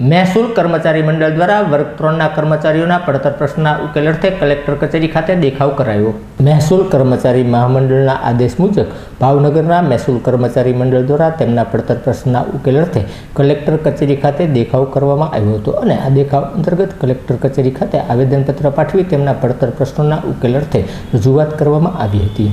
મહેસૂલ કર્મચારી મંડળ દ્વારા વર્ગ ત્રણના કર્મચારીઓના પડતર પ્રશ્નના ઉકેલ અર્થે કલેક્ટર કચેરી ખાતે દેખાવ કરાયો. મહેસૂલ કર્મચારી મહામંડળના આદેશ મુજબ ભાવનગરના મહેસૂલ કર્મચારી મંડળ દ્વારા તેમના પડતર પ્રશ્નના ઉકેલ અર્થે કલેક્ટર કચેરી ખાતે દેખાવ કરવામાં આવ્યો હતો અને આ દેખાવ અંતર્ગત કલેક્ટર કચેરી ખાતે આવેદનપત્ર પાઠવી તેમના પડતર પ્રશ્નોના ઉકેલ અર્થે રજૂઆત કરવામાં આવી હતી.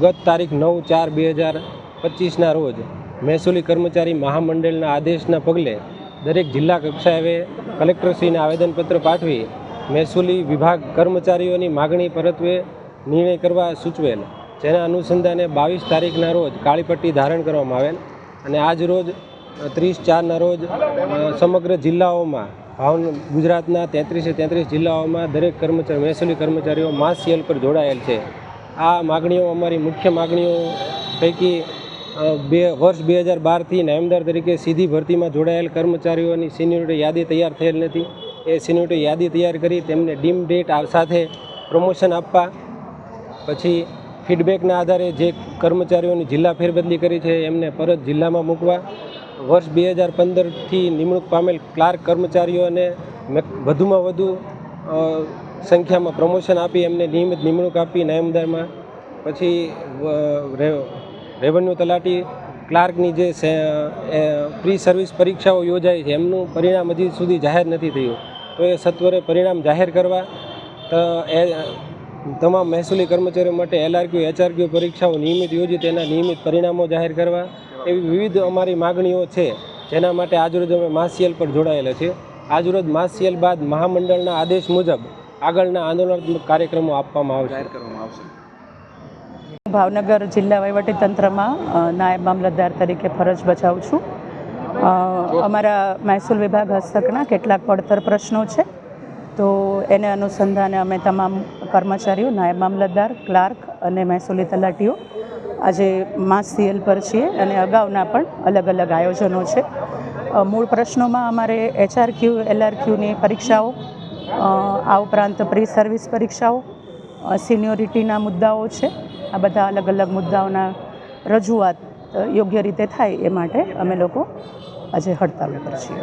ગત તારીખ નવ ચાર બે હજાર પચીસના રોજ મહેસૂલી કર્મચારી મહામંડળના આદેશના પગલે દરેક જિલ્લા કક્ષાએ કલેક્ટરશ્રીને આવેદનપત્ર પાઠવી મહેસૂલી વિભાગ કર્મચારીઓની માગણી પરત્વે નિર્ણય કરવા સૂચવેલ. જેના અનુસંધાને બાવીસ તારીખના રોજ કાળીપટ્ટી ધારણ કરવામાં આવેલ અને આજ રોજ ત્રીસ ચારના રોજ સમગ્ર જિલ્લાઓમાં ભાવન ગુજરાતના તેત્રીસે તેત્રીસ જિલ્લાઓમાં દરેક કર્મચારી, મહેસૂલી કર્મચારીઓ માસ સીએલ પર જોડાયેલ છે. આ માગણીઓ અમારી મુખ્ય માગણીઓ પૈકી બે, વર્ષ બે હજાર બારથી નામદાર તરીકે સીધી ભરતીમાં જોડાયેલ કર્મચારીઓની સિન્યોરિટી યાદી તૈયાર થયેલ નથી. એ સિન્યોરિટી યાદી તૈયાર કરી તેમને ડીમ ડેટ સાથે પ્રમોશન આપવા, પછી ફીડબેકના આધારે જે કર્મચારીઓની જિલ્લા ફેરબદલી કરી છે એમને પરત જિલ્લામાં મૂકવા, વર્ષ બે હજાર પંદરથી નિમણૂક પામેલ ક્લાર્ક કર્મચારીઓને વધુમાં વધુ સંખ્યામાં પ્રમોશન આપી, એમને નિયમિત નિમણૂક આપી નાયમદારમાં. પછી રેવન્યુ તલાટી ક્લાર્કની જે પ્રી સર્વિસ પરીક્ષાઓ યોજાય છે, એમનું પરિણામ હજી સુધી જાહેર નથી થયું. તો એ સત્વરે પરિણામ જાહેર કરવા એ, તમામ મહેસૂલી કર્મચારીઓ માટે એલઆરક્યુ એચઆરક્યુ પરીક્ષાઓ નિયમિત યોજી તેના નિયમિત પરિણામો જાહેર કરવા. એવી વિવિધ અમારી માગણીઓ છે, જેના માટે આજરોજ અમે માસિયલ પર જોડાયેલા છીએ. આજરોજ માસિયલ બાદ મહામંડળના આદેશ મુજબ આગળના આંદોલનાત્મક કાર્યક્રમો આપવામાં આવશે. ભાવનગર જિલ્લા વહીવટીતંત્રમાં તંત્રમાં નાયબ મામલતદાર તરીકે ફરજ બજાવું છું. અમારા મહેસૂલ વિભાગ હસ્તકના કેટલાક પડતર પ્રશ્નો છે. તો એને અનુસંધાને અમે તમામ કર્મચારીઓ નાયબ મામલતદાર ક્લાર્ક અને મહેસૂલી તલાટીઓ આજે માસ સીએલ પર છીએ અને અગાઉના પણ અલગ અલગ આયોજનો છે. મૂળ પ્રશ્નોમાં અમારે એચઆરક્યુ એલઆરક્યુની પરીક્ષાઓ આ ઉપરાંત પ્રી સર્વિસ પરીક્ષાઓ સિનિયોરિટીના મુદ્દાઓ છે. આ બધા અલગ અલગ મુદ્દાઓના રજૂઆત યોગ્ય રીતે થાય એ માટે અમે લોકો આજે હડતાલ ઉપર છીએ.